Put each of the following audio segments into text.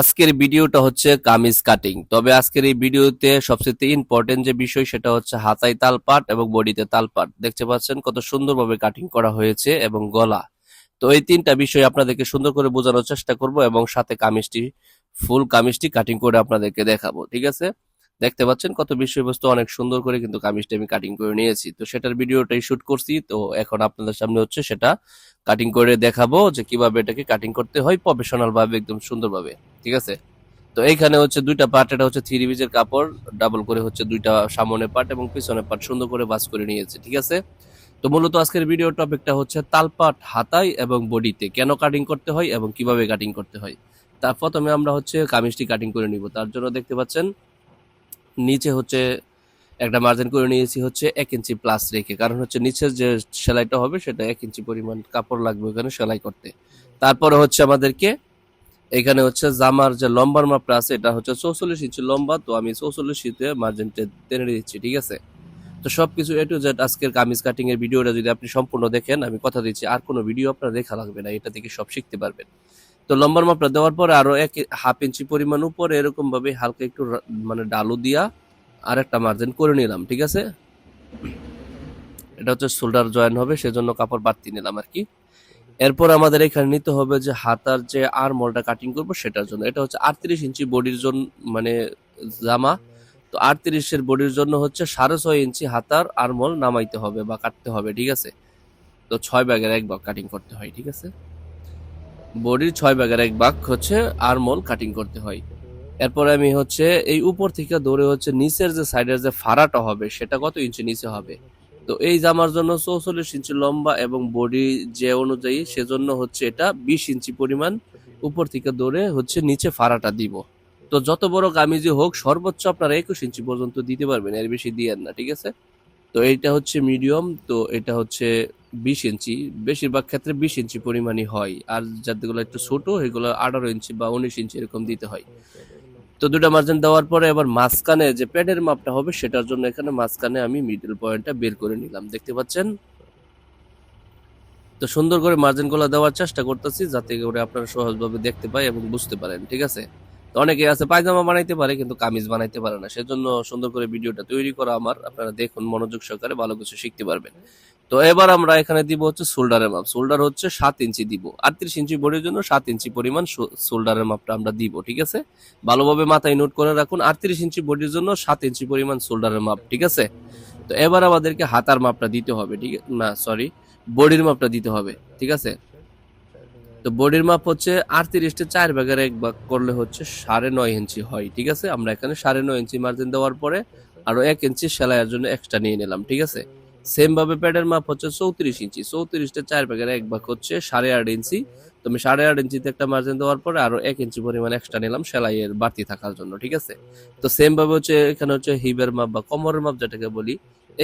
আজকের ভিডিওটা হচ্ছে কামিজ কাটিং তবে আজকের এই ভিডিওতে সবচেয়ে ইম্পর্টেন্ট যে বিষয় সেটা হচ্ছে হাতায় তালপাট এবং বডিতে তালপাট। দেখতে পাচ্ছেন কত সুন্দরভাবে কাটিং করা হয়েছে এবং গলা। তো এই তিনটা বিষয় আপনাদেরকে সুন্দর করে বোঝানোর চেষ্টা করব এবং সাথে কামিজটি ফুল কামিজটি কাটিং করে আপনাদেরকে দেখাবো, ঠিক আছে? দেখতে পাচ্ছেন কত বিষয়বস্তু অনেক সুন্দর করে কিন্তু কামিজটা আমি কাটিং করে নিয়েছি। তো সেটার ভিডিওটাই শুট করছি। তো এখন আপনাদের সামনে হচ্ছে সেটা কাটিং করে দেখাবো যে কীভাবে এটাকে কাটিং করতে হয় প্রফেশনাল ভাবে একদম সুন্দরভাবে। ঠিক আছে? তো এইখানে হচ্ছে দুইটা পার্ট এটা হচ্ছে থ্রি পিসের কাপড় ডাবল করে হচ্ছে দুইটা সামনে পার্ট এবং পিছনে পার্ট সুন্দর করে বাস করে নিয়েছে। ঠিক আছে? তো মূলত আজকের ভিডিও টপিকটা হচ্ছে তালপাট হাতায় এবং বডিতে কেন কাটিং করতে হয় এবং কীভাবে কাটিং করতে হয়। তার প্রথমে আমরা হচ্ছে কামিজটি কাটিং করে নিব। তার জন্য দেখতে পাচ্ছেন নিচে হচ্ছে একটা মার্জিন করে নিয়েছি হচ্ছে এক ইঞ্চি প্লাস রেখে। কারণ হচ্ছে নিচের যে সেলাইটা হবে, সেটা এক ইঞ্চি পরিমাণ কাপড় লাগবে ওখানে সেলাই করতে। তারপরে হচ্ছে আমাদেরকে এখানে হচ্ছে জামার যে লম্বার মাপটা আছে, এটা হচ্ছে চৌচল্লিশ ইঞ্চি লম্বা, তো আমি চৌচল্লিশ ইঞ্চিতে মার্জিনটা টেনে দিচ্ছি ঠিক আছে? তো সবকিছু এ টু জেড আজকের কামিজ কাটিং এর ভিডিওটা যদি আপনি সম্পূর্ণ দেখেন, আমি কথা দিচ্ছি, আর কোনো ভিডিও আপনার দেখা লাগবে না, এটা থেকে সব শিখতে পারবেন। তো লম্বার মাপটা দেওয়ার পরে আরও এক হাফ ইঞ্চি পরিমাণ উপরে এরকম ভাবে হালকা একটু মানে ডালু দিয়া আর একটা মার্জিন করে নিলাম, ঠিক আছে? এটা হচ্ছে শোল্ডার জয়েন হবে, সেজন্য কাপড় বাড়তি নিলাম আর কি। এরপর আমাদের এখানে নিতে হবে যে হাতার যে আরমলটা কাটিং করব সেটার জন্য। এটা হচ্ছে আটত্রিশ ইঞ্চি বডির জন্য মানে জামা। তো আটত্রিশের বডির জন্য হচ্ছে সাড়ে ছয় ইঞ্চি হাতার আরমল নামাইতে হবে বা কাটতে হবে, ঠিক আছে? তো ছয় ব্যাগের এক ভাগ কাটিং করতে হয়, ঠিক আছে? বডির ছয় ভাগের এক ভাগ হচ্ছে আরমল কাটিং করতে হয়। এরপরে আমি হচ্ছে এই উপর থেকে ধরে হচ্ছে নিচের যে সাইডের যে ফাড়াটা হবে, সেটা কত ইঞ্চি নিচে হবে? তো এই জামার জন্য চৌচল্লিশ ইঞ্চি লম্বা এবং বডি যে অনুযায়ী, সেজন্য হচ্ছে এটা বিশ ইঞ্চি পরিমাণ উপর থেকে ধরে হচ্ছে নিচে ফাড়াটা দিব। তো যত বড় কামিজই হোক, সর্বোচ্চ আপনারা একুশ ইঞ্চি পর্যন্ত দিতে পারবেন, এর বেশি দিয়েন না, ঠিক আছে? তো এইটা হচ্ছে মিডিয়াম তো এটা হচ্ছে বিশ ইঞ্চি বেশিরভাগ ক্ষেত্রে বিশ ইঞ্চি পরিমাণই হয়। আর যাদেরগুলো একটু ছোট, এগুলো আঠারো ইঞ্চি বা উনিশ ইঞ্চি এরকম দিতে হয়। তো দুটো মার্জিন দেওয়ার পরে এবার মাঝখানে যে প্যাডের মাপটা হবে, সেটার জন্য এখানে মাঝখানে আমি মিডল পয়েন্টটা বের করে নিলাম। দেখতে পাচ্ছেন? তো সুন্দর করে মার্জিনগুলো দেওয়ার চেষ্টা করতেছি, যাতে করে আপনারা সহজভাবে দেখতে পাই এবং বুঝতে পারেন, ঠিক আছে? অনেকে আছে পায়জামা বানাইতে পারে, কিন্তু কামিজ বানাইতে পারে না। সেজন্য সুন্দর করে ভিডিওটা তৈরি করা আমার। আপনারা দেখুন, মনোযোগ সহকারে ভালো কিছু শিখতে পারবেন। তো এবার আমরা এখানে দিব হচ্ছে শোল্ডারের মাপ। শোল্ডার হচ্ছে সাত ইঞ্চি দিব। আটত্রিশ ইঞ্চি বডির জন্য সাত ইঞ্চি পরিমাণ শোল্ডারের মাপটা আমরা দিব, ঠিক আছে? ভালোভাবে মাথায় নোট করে রাখুন, আটত্রিশ ইঞ্চি বডির জন্য সাত ইঞ্চি পরিমাণ শোল্ডারের মাপ, ঠিক আছে? তো এবার আমাদেরকে হাতার মাপটা দিতে হবে, ঠিক না সরি বডির মাপটা দিতে হবে, ঠিক আছে? তো বডির মাপ হচ্ছে আটত্রিশটা, চার ভাগের এক ভাগ করলে হচ্ছে সাড়ে নয় ইঞ্চি হয়, ঠিক আছে? আমরা এখানে সাড়ে নয় ইঞ্চি মার্জিন দেওয়ার পরে আরও এক ইঞ্চি সেলাইয়ের জন্য এক্সট্রা নিয়ে নিলাম, ঠিক আছে? সেম ভাবে প্যাডের মাপ হচ্ছে চৌত্রিশ ইঞ্চি, চৌত্রিশটা, চার ভাগের এক ভাগ হচ্ছে সাড়ে আট ইঞ্চি। তো আমি সাড়ে আট ইঞ্চিতে একটা মার্জিন দেওয়ার পরে আরও এক ইঞ্চি পরিমাণ এক্সট্রা নিলাম সেলাইয়ের বাড়তি থাকার জন্য, ঠিক আছে? তো সেম ভাবে হচ্ছে এখানে হচ্ছে হিবের মাপ বা কোমরের মাপ যেটাকে বলি,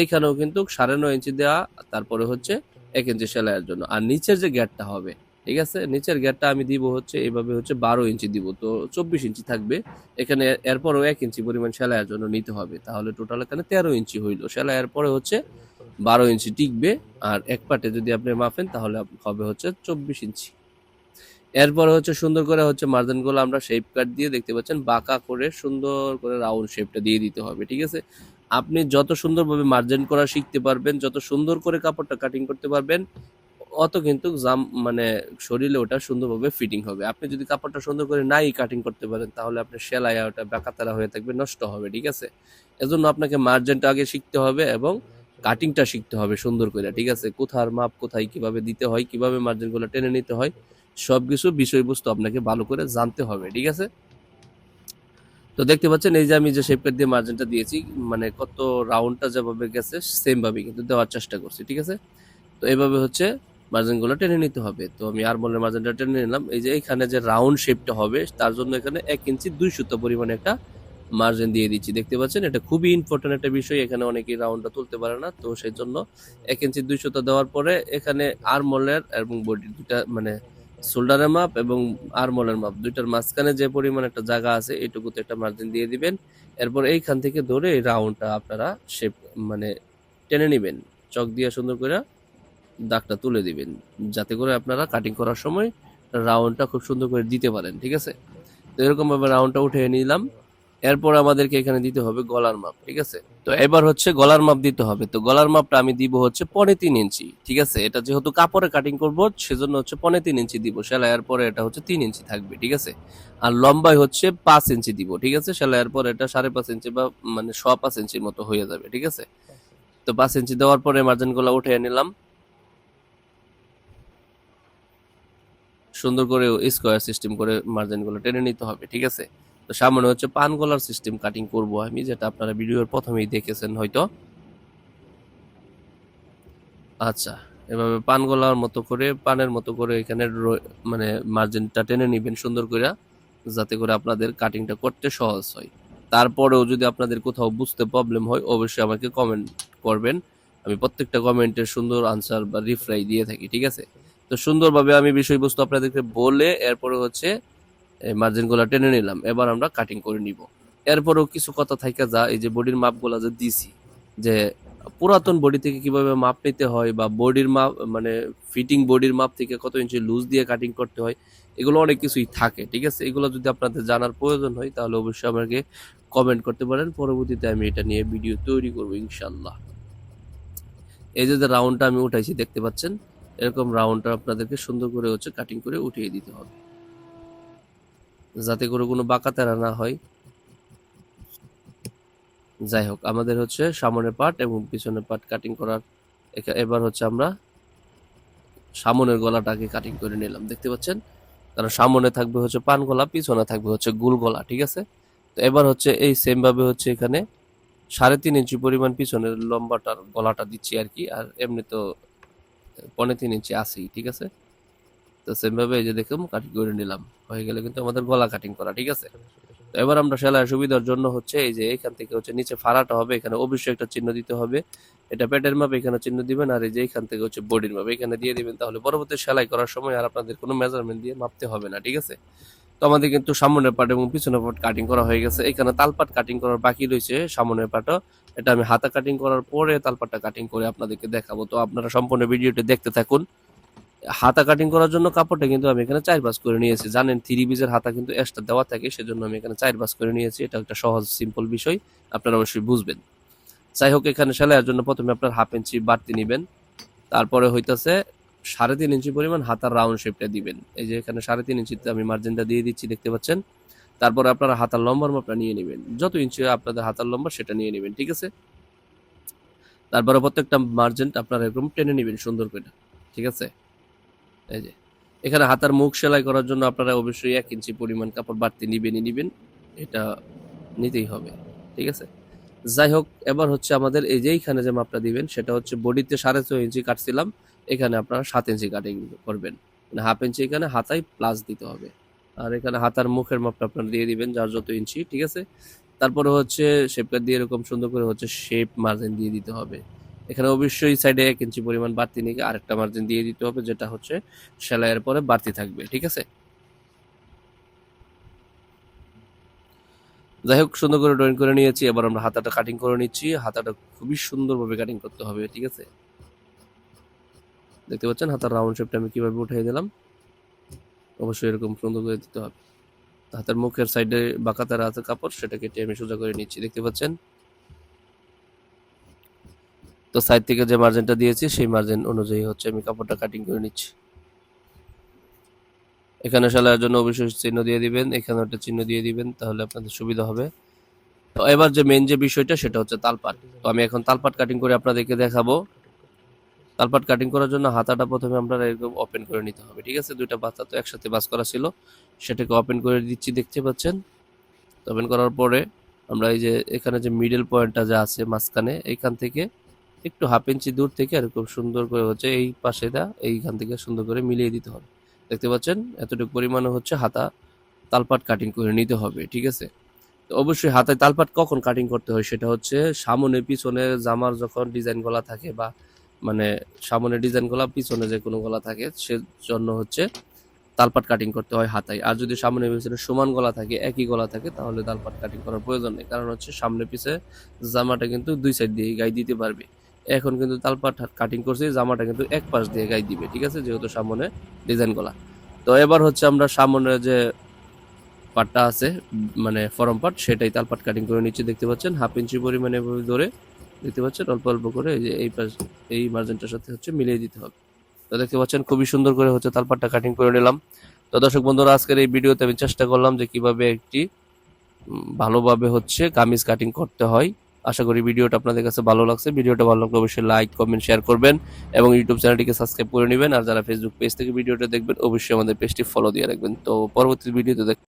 এইখানেও কিন্তু সাড়ে নয় ইঞ্চি দেওয়া তারপরে হচ্ছে এক ইঞ্চি সেলাইয়ের জন্য। আর নিচের যে গ্যাটটা হবে ঠিক আছে? নিচের গ্যাটটা আমি দিব হচ্ছে এইভাবে হচ্ছে বারো ইঞ্চি দিব, তো চব্বিশ ইঞ্চি থাকবে। এখানে এরপরও এক ইঞ্চি পরিমাণ সেলাইয়ের জন্য নিতে হবে, তাহলে টোটাল এখানে তেরো ইঞ্চি হইল। সেলাইয়ের পরে হচ্ছে বারো ইঞ্চি টিকবে, আর এক পাটে যদি আপনি মাপেন, তাহলে হবে হচ্ছে চব্বিশ ইঞ্চি। এরপরে হচ্ছে সুন্দর করে হচ্ছে মার্জিনগুলো আমরা শেপ কাট দিয়ে দেখতে পাচ্ছেন, বাঁকা করে সুন্দর করে রাউন্ড শেপটা দিয়ে দিতে হবে, ঠিক আছে? আপনি যত সুন্দরভাবে মার্জিন করা শিখতে পারবেন, যত সুন্দর করে কাপড়টা কাটিং করতে পারবেন অত কিন্তু জাম মানে শরীরে ওটা সুন্দরভাবে ফিটিং হবে। আপনি যদি কাপড়টা সুন্দর করে নাই কাটিং করতে পারেন, তাহলে আপনার সেলাই ওটা বাঁকাতারা হয়ে থাকবে, নষ্ট হবে, ঠিক আছে? এজন্য আপনাকে মার্জিনটা আগে শিখতে হবে এবং কাটিংটা শিখতে হবে সুন্দর করে, ঠিক আছে? কোথার মাপ কোথায় কীভাবে দিতে হয়, কীভাবে মার্জিনগুলো টেনে নিতে হয়, সবকিছু বিষয়বস্তু আপনাকে ভালো করে জানতে হবে, ঠিক আছে? তো দেখতে পাচ্ছেন, এই যে আমি যে শেপ কাট দিয়ে মার্জিনটা দিয়েছি মানে কত রাউন্ডটা যেভাবে গেছে সেমভাবে কিন্তু দেওয়ার চেষ্টা করছি, ঠিক আছে? তো এইভাবে হচ্ছে মার্জিনগুলো টেনে নিতে হবে। তো আমি আরমলের মার্জিনটা টেনে নিলাম। এই যে এখানে যে রাউন্ড শেপটা হবে, তার জন্য এখানে এক ইঞ্চি দুই সুতো পরিমাণে একটা মার্জিন দিয়ে দিচ্ছি। দেখতে পাচ্ছেন, এটা খুবই ইম্পর্টেন্ট একটা বিষয়। এখানে অনেকেই রাউন্ডটা তুলতে পারে না, তো সেই জন্য এক ইঞ্চি দুই সুতো দেওয়ার পরে এখানে আরমলের এবং বডি দুটা মানে শোল্ডারের মাপ এবং আরমলের মাপ দুইটার মাঝখানে যে পরিমাণ একটা জায়গা আছে এইটুকুতে একটা মার্জিন দিয়ে দিবেন। এরপর এইখান থেকে ধরে এই রাউন্ডটা আপনারা শেপ মানে টেনে নেবেন। চক দিয়ে সুন্দর করে দাগটা তুলে দিবেন। যাতে করে আপনারা কাটিং করার সময় রাউন্ডটা খুব সুন্দর করে দিতে পারেন, ঠিক আছে? তো এরকম ভাবে রাউন্ডটা উঠে নিলাম। এরপর আমাদেরকে এখানে দিতে হবে গলার মাপ, ঠিক আছে? তো এবার হচ্ছে গলার মাপ দিতে হবে। তো গলার মাপটা আমি দিব হচ্ছে পনে তিন ইঞ্চি, ঠিক আছে? এটা যেহেতু কাপড়ে কাটিং করব, সেজন্য হচ্ছে পনে তিন ইঞ্চি দিব। সেলাইয়ের পরে এটা হচ্ছে তিন ইঞ্চি থাকবে, ঠিক আছে? আর লম্বাই হচ্ছে পাঁচ ইঞ্চি দিব, ঠিক আছে? সেলাইয়ের পরে এটা সাড়ে পাঁচ ইঞ্চি বা মানে ছ পাঁচ ইঞ্চির মতো হয়ে যাবে, ঠিক আছে? তো পাঁচ ইঞ্চি দেওয়ার পরে মার্জিনগুলো উঠে নিলাম। সুন্দর করে স্কোয়ার সিস্টেম করে মার্জিনগুলো টেনে নিতে হবে, ঠিক আছে? তো সামনে হচ্ছে পান গলার সিস্টেম কাটিং করব আমি, যেটা আপনারা ভিডিওর প্রথমেই দেখেছেন হয়তো। আচ্ছা এভাবে পান গলার মতো করে, পানের মতো করে এখানে মানে মার্জিনটা টেনে নিবেন সুন্দর করে, যাতে করে আপনাদের কাটিংটা করতে সহজ হয়। তারপরেও যদি আপনাদের কোথাও বুঝতে প্রবলেম হয়, অবশ্যই আমাকে কমেন্ট করবেন। আমি প্রত্যেকটা কমেন্টের সুন্দর আনসার বা রিপ্লাই দিয়ে থাকি, ঠিক আছে? তো সুন্দরভাবে আমি বিষয়বস্তু আপনাদেরকে বলে এরপরে হচ্ছে মার্জিনগুলো টেনে নিলাম। এবার আমরা কাটিং করে নিব। এরপরেও কিছু কথা থাকে যা, এই যে বডির মাপগুলো যে দিছি, যে পুরাতন বডি থেকে কীভাবে মাপ নিতে হয় বা বডির মাপ মানে ফিটিং বডির মাপ থেকে কত ইঞ্চি লুজ দিয়ে কাটিং করতে হয়, এগুলো অনেক কিছুই থাকে, ঠিক আছে? এগুলো যদি আপনাদের জানার প্রয়োজন হয়, তাহলে অবশ্যই আমাকে কমেন্ট করতে পারেন। পরবর্তীতে আমি এটা নিয়ে ভিডিও তৈরি করব ইনশাল্লাহ এই যে রাউন্ডটা আমি উঠাইছি, দেখতে পাচ্ছেন? এরকম রাউন্ডটা আপনাদেরকে সুন্দর করে হচ্ছে কাটিং করে উঠিয়ে দিতে হবে। যাতে করে কোনো বাঁকা তেরা না হয়। যাই হোক, আমাদের হচ্ছে সামনের পার্ট এবং পিছনের পার্ট কাটিং করার এবার হচ্ছে আমরা সামনের গলাটাকে কাটিং করে নিলাম। দেখতে পাচ্ছেন? কারণ সামনে থাকবে হচ্ছে পান গলা, পিছনে থাকবে হচ্ছে গুল গলা, ঠিক আছে? তো এবার হচ্ছে এই সেম ভাবে হচ্ছে এখানে সাড়ে তিন ইঞ্চি পরিমাণ পিছনের লম্বাটার গলাটা দিচ্ছি আর কি। আর এমনি তো পনে তিন ইঞ্চি আসি ঠিক আছে? তো সেমভাবে এই যে দেখুন কাটিং করে নিলাম। হয়ে গেলে কিন্তু আমাদের গলা কাটিং করা, ঠিক আছে? তো এবার আমরা সেলাই সুবিধার জন্য হচ্ছে এই যে এখান থেকে হচ্ছে নিচে ফাড়াটা হবে, এখানে অবশ্যই একটা চিহ্ন দিতে হবে। এটা পেটের মাপে, এখানে চিহ্ন দিবেন, আর এই যে এখান থেকে হচ্ছে বডির মাপে, এখানে দিয়ে দিবেন, তাহলে পরবর্তী সেলাই করার সময় আর আপনাদের কোনো মেজারমেন্ট দিয়ে মাপতে হবে না, ঠিক আছে? তো আমাদের কিন্তু সামনের পার্ট এবং পিছনের পার্ট কাটিং করা হয়ে গেছে। এখানে তালপাট কাটিং করার বাকি রয়েছে সামনের পার্টও এটা আমি হাতা কাটিং করার পরে তালপাটটা কাটিং করে আপনাদেরকে দেখাবো। তো আপনারা সম্পূর্ণ ভিডিওটি দেখতে থাকুন। হাতা কাটিং করার জন্য কাপড়টা কিন্তু আমি এখানে চার বাস করে নিয়েছি। জানেন থ্রি পিসের হাতা কিন্তু এক্সট্রা দেওয়া থাকে, সেজন্য আমি এখানে চার বাস করে নিয়েছি। এটা একটা সহজ সিম্পল বিষয়। আপনারা অবশ্যই বুঝবেন। যাই হোক, এখানে সেলাইয়ের জন্য প্রথমে আপনার হাফ ইঞ্চি বাড়তি নেবেন। তারপরে হইতাছে সাড়ে তিন ইঞ্চি পরিমাণ হাতার রাউন্ড শেপটা দিবেন। এই যে এখানে সাড়ে তিন ইঞ্চিতে আমি মার্জিনটা দিয়ে দিচ্ছি, দেখতে পাচ্ছেন? তারপরে আপনারা হাতার লম্বার মাপটা নিয়ে নেবেন। যত ইঞ্চি আপনাদের হাতার লম্বা সেটা নিয়ে নেবেন, ঠিক আছে? তারপরে প্রত্যেকটা মার্জিন আপনারা এরকম টেনে নেবেন সুন্দর করে, ঠিক আছে? এই যে, এখানে হাতার মুখ সেলাই করার জন্য আপনারা অবশ্যই এক ইঞ্চি পরিমাণ কাপড় বাড়তি নিবেনই নিবেন, এটা নিতেই হবে, ঠিক আছে? যাই হোক, এবার হচ্ছে আমাদের এই যে এইখানে যে মাপটা দিবেন, সেটা হচ্ছে বডিতে সাড়ে ছয় ইঞ্চি কাটছিলাম। এখানে আপনারা সাত ইঞ্চি কাটিং করবেন। মানে হাফ ইঞ্চি এখানে হাতায় প্লাস দিতে হবে। আর এখানে হাতার মুখের মাপটা আপনারা দিয়ে দিবেন, যার যত ইঞ্চি, ঠিক আছে? তারপরে হচ্ছে শেপটা দিয়ে এরকম সুন্দর করে হচ্ছে শেপ মার্জিন দিয়ে দিতে হবে। এখানে অবশ্যই সাইডে এক ইঞ্চি পরিমাণ বাড়তি নিয়ে আরেকটা মার্জিন দিয়ে দিতে হবে, যেটা হচ্ছে সেলাইয়ের পরে বাড়তি থাকবে, ঠিক আছে? যাই হোক, সুন্দর করে ড্রয়িং করে নিয়েছি। এবার আমরা হাতাটা কাটিং করে নিচ্ছি। হাতাটা খুবই সুন্দরভাবে কাটিং করতে হবে, ঠিক আছে? দেখতে পাচ্ছেন? হাতের রাউন্ড শেপটা আমি কীভাবে উঠিয়ে দিলাম? অবশ্যই এরকম সুন্দর করে দিতে হবে। হাতের মুখের সাইডে বাঁকাতারা হাতের কাপড় সেটা কেটে আমি সোজা করে নিচ্ছি, দেখতে পাচ্ছেন? তো সাইড থেকে যে মার্জিনটা দিয়েছি, সেই মার্জিন অনুযায়ী হচ্ছে আমি কাপড়টা কাটিং করে নিচ্ছি। এখানে সেলাইয়ের জন্য অবশ্যই চিহ্ন দিয়ে দিবেন এখানে একটা চিহ্ন দিয়ে দিবেন, তাহলে আপনাদের সুবিধা হবে। তো এবার যে মেন যে বিষয়টা, সেটা হচ্ছে তালপাট। তো আমি এখন তালপাট কাটিং করে আপনাদেরকে দেখাবো। তালপাট কাটিং করার জন্য হাতাটা প্রথমে আমরা এরকম ওপেন করে নিতে হবে, ঠিক আছে? দুইটা বাচ্চা তো একসাথে বাস করা ছিল, সেটাকে ওপেন করে দিচ্ছি, দেখতে পাচ্ছেন? ওপেন করার পরে আমরা এই যে এখানে যে মিডল পয়েন্টটা যা আছে মাঝখানে, এইখান থেকে একটু হাফ ইঞ্চি দূর থেকে এরকম সুন্দর করে হচ্ছে এই পাশেটা এইখান থেকে সুন্দর করে মিলিয়ে দিতে হবে। দেখতে পাচ্ছেন? এতটুকু পরিমাণে হচ্ছে হাতা তালপাট কাটিং করে নিতে হবে, ঠিক আছে? অবশ্যই হাতায় তালপাট কখন কাটিং করতে হয় সেটা হচ্ছে সামনে পিছনে জামার যখন ডিজাইন গলা থাকে বা মানে সামনে ডিজাইন গলা, পিছনে যে কোনো গলা থাকে, সেজন্য হচ্ছে তালপাট কাটিং করতে হয় হাতায়। আর যদি সামনে পিছনে সমান গলা থাকে, একই গলা থাকে, তাহলে তালপাট কাটিং করার প্রয়োজন নেই। কারণ হচ্ছে সামনে পিছে জামাটা কিন্তু দুই সাইড দিয়ে গায়ে দিতে পারবে। এখন কিন্তু তালপাট কাটিং করছি, জামাটা কিন্তু এক পাশ দিয়ে গায়ে দিবে, ঠিক আছে? যেহেতু সামনে ডিজাইন গলা। তো এবার হচ্ছে আমরা সামনে যে পাটটা আছে মানে ফরম পাট, সেটাই তালপাট কাটিং করে নিচে দেখতে পাচ্ছেন? হাফ ইঞ্চি পরিমাণে ধরে দেখতে পাচ্ছেন? অল্প অল্প করে এই যে এই পাশ, এই মার্জিনটার সাথে হচ্ছে মিলিয়ে দিতে হবে। তো দেখতে পাচ্ছেন, খুবই সুন্দর করে হচ্ছে তালপাটটা কাটিং করে নিলাম। তো দর্শক বন্ধুরা, আজকের এই ভিডিওতে আমি চেষ্টা করলাম যে কীভাবে একটি ভালোভাবে হচ্ছে কামিজ কাটিং করতে হয়। আশা করি ভিডিওটা আপনাদের কাছে ভালো লাগছে। ভিডিওটা ভালো লাগলে অবশ্যই লাইক কমেন্ট শেয়ার করবেন এবং ইউটিউব চ্যানেলটিকে সাবস্ক্রাইব করে নেবেন। আর যারা ফেসবুক পেজ থেকে ভিডিওটা দেখবেন, অবশ্যই আমাদের পেজটি ফলো দিয়ে রাখবেন। তো পরবর্তী ভিডিওতে দেখ